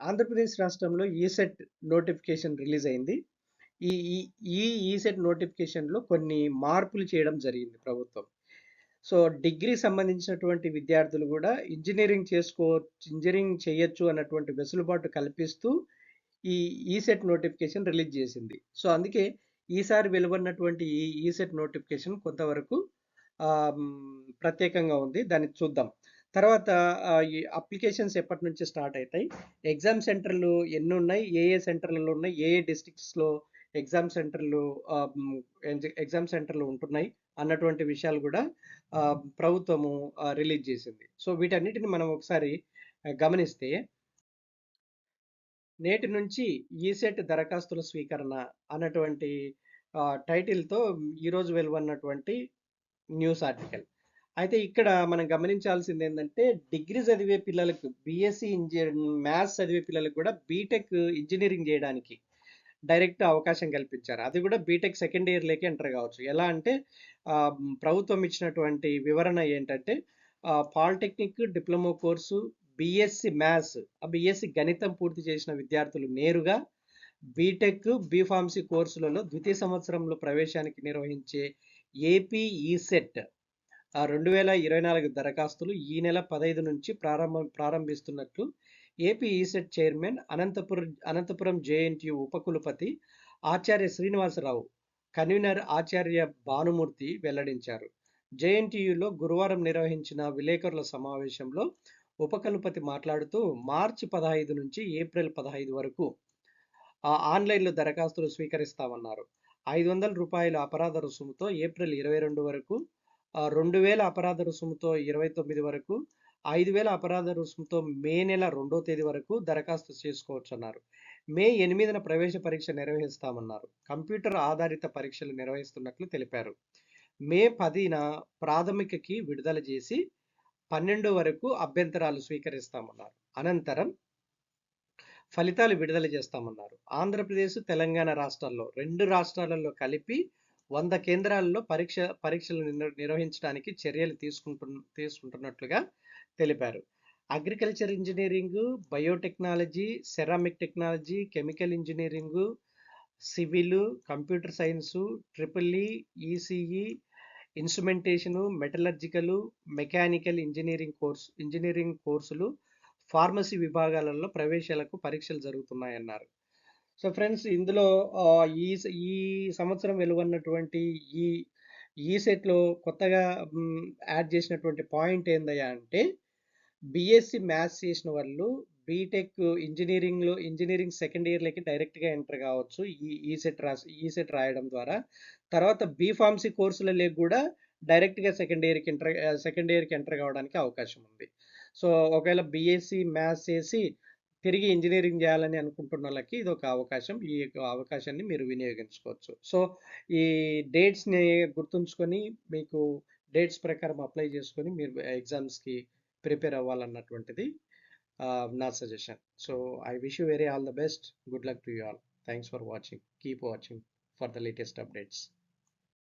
ఆంధ్రప్రదేశ్ రాష్ట్రంలో ECET notification release అయింది. ఈ ఈ ఈ ఈసెట్ నోటిఫికేషన్‌లో కొన్ని మార్పులు చేయడం జరిగింది ప్రభుత్వం. సో, డిగ్రీ సంబంధించినటువంటి విద్యార్థులు కూడా ఇంజనీరింగ్ చేసుకో ఇంజనీరింగ్ చేయొచ్చు అన్నటువంటి వెసులుబాటు కల్పిస్తూ ఈ ఈసెట్ నోటిఫికేషన్ రిలీజ్ చేసింది. సో, అందుకే ఈసారి వెలువడినటువంటి ఈ ఈసెట్ నోటిఫికేషన్ కొంతవరకు ప్రత్యేకంగా ఉంది. దాన్ని చూద్దాం. తర్వాత ఈ అప్లికేషన్స్ ఎప్పటి నుంచి స్టార్ట్ అవుతాయి ఎగ్జామ్ సెంటర్‌లు ఎన్నున్నాయి? ఏ ఏ సెంటర్‌లలో ఉన్నాయి? ఏ ఏ డిస్ట్రిక్ట్స్‌లో ఎగ్జామ్ సెంటర్‌లు ఎగ్జామ్ సెంటర్‌లు ఉంటున్నాయి? అన్నటువంటి విషయాలు కూడా ప్రభుత్వము రిలీజ్ చేసింది. సో, వీటన్నిటిని మనం ఒకసారి గమనిస్తే నేటి నుంచి ఈసెట్ దరఖాస్తుల స్వీకరణ అన్నటువంటి టైటిల్‌తో ఈరోజు వెలువన్నటువంటి న్యూస్ ఆర్టికల్. అయితే ఇక్కడ మనం గమనించాల్సింది ఏంటంటే డిగ్రీ చదివే పిల్లలకు బీఎస్సీ ఇంజనీర్ మ్యాథ్స్ చదివే పిల్లలకు కూడా బీటెక్ ఇంజనీరింగ్ చేయడానికి డైరెక్ట్ అవకాశం కల్పించారు. అది కూడా బీటెక్ సెకండ్ ఇయర్‌లోకి ఎంటర్ కావచ్చు. ఎలా అంటే ప్రభుత్వం ఇచ్చినటువంటి వివరణ ఏంటంటే polytechnic diploma course BSc maths, ఆ బీఎస్సీ గణితం పూర్తి చేసిన విద్యార్థులు నేరుగా బీటెక్, బీఫార్మసీ కోర్సులలో ద్వితీయ సంవత్సరంలో ప్రవేశానికి నిర్వహించే ఏపీ ఈసెట్ రెండు వేల ఇరవై నాలుగు దరఖాస్తులు ఈ నెల 15 నుంచి ప్రారంభం ప్రారంభిస్తున్నట్లు AP ECET chairman Anantapuram Anantapuram JNTU ఉపకులపతి ఆచార్య శ్రీనివాసరావు, కన్వీనర్ ఆచార్య భానుమూర్తి వెల్లడించారు. జేఎన్‌టీయూలో గురువారం నిర్వహించిన విలేకరుల సమావేశంలో ఉపకులపతి మాట్లాడుతూ మార్చి 15 నుంచి ఏప్రిల్ 15 వరకు ఆన్‌లైన్‌లో దరఖాస్తులు స్వీకరిస్తామన్నారు. ఐదు వందల రూపాయల అపరాధ రుసుముతో ఏప్రిల్ 22 వరకు, రెండు వేల అపరాధ రుసుముతో 29 వరకు, ఐదు వేల అపరాధ రుసుముతో మే నెల రెండో తేదీ వరకు దరఖాస్తు చేసుకోవచ్చన్నారు. మే ఎనిమిదిన ప్రవేశ పరీక్ష నిర్వహిస్తామన్నారు. కంప్యూటర్ ఆధారిత పరీక్షలు నిర్వహిస్తున్నట్లు తెలిపారు. మే 10న ప్రాథమికకి విడుదల చేసి 12 వరకు అభ్యంతరాలు స్వీకరిస్తామన్నారు. అనంతరం ఫలితాలు విడుదల చేస్తామన్నారు. ఆంధ్రప్రదేశ్, తెలంగాణ రాష్ట్రాల్లో రెండు రాష్ట్రాలలో కలిపి వంద కేంద్రాల్లో పరీక్ష పరీక్షలు నిర్వహించడానికి చర్యలు తీసుకుంటు తీసుకుంటున్నట్లుగా తెలిపారు. Agriculture engineering biotechnology, ceramic technology, chemical engineering civil, computer science, triple E, ECE, instrumentation, metallurgical, mechanical engineering course engineering కోర్సులు, ఫార్మసీ విభాగాలలో ప్రవేశాలకు పరీక్షలు జరుగుతున్నాయన్నారు. సో, ఫ్రెండ్స్ ఇందులో ఈ స ఈ సంవత్సరం వెలువన్నటువంటి ఈ ఈసెట్‌లో కొత్తగా యాడ్ చేసినటువంటి పాయింట్ ఏందయ్యా అంటే బీఎస్సీ మ్యాథ్స్ చేసిన వాళ్ళు బీటెక్ ఇంజనీరింగ్లో ఇంజనీరింగ్ సెకండ్ ఇయర్‌లోకి డైరెక్ట్‌గా ఎంటర్ కావచ్చు. ఈ ఈసెట్ రాసి ఈసెట్ రాయడం ద్వారా. తర్వాత బీఫార్మసీ కోర్సులలో కూడా డైరెక్ట్‌గా సెకండ్ ఇయర్‌కి ఎంటర్ సెకండ్ ఇయర్‌కి ఎంటర్ కావడానికి అవకాశం ఉంది. సో, ఒకవేళ బీఎస్సీ మ్యాథ్స్ చేసి తిరిగి ఇంజనీరింగ్ చేయాలని అనుకుంటున్నాలకి ఇది ఒక అవకాశం. ఈ యొక్క అవకాశాన్ని మీరు వినియోగించుకోవచ్చు. సో, ఈ డేట్స్‌ని గుర్తుంచుకొని మీకు డేట్స్ ప్రకారం అప్లై చేసుకొని మీరు ఎగ్జామ్స్‌కి ప్రిపేర్ అవ్వాలన్నటువంటిది నా suggestion. So, I wish you very all the best. Good luck to you all. Thanks for watching. Keep watching for the latest updates.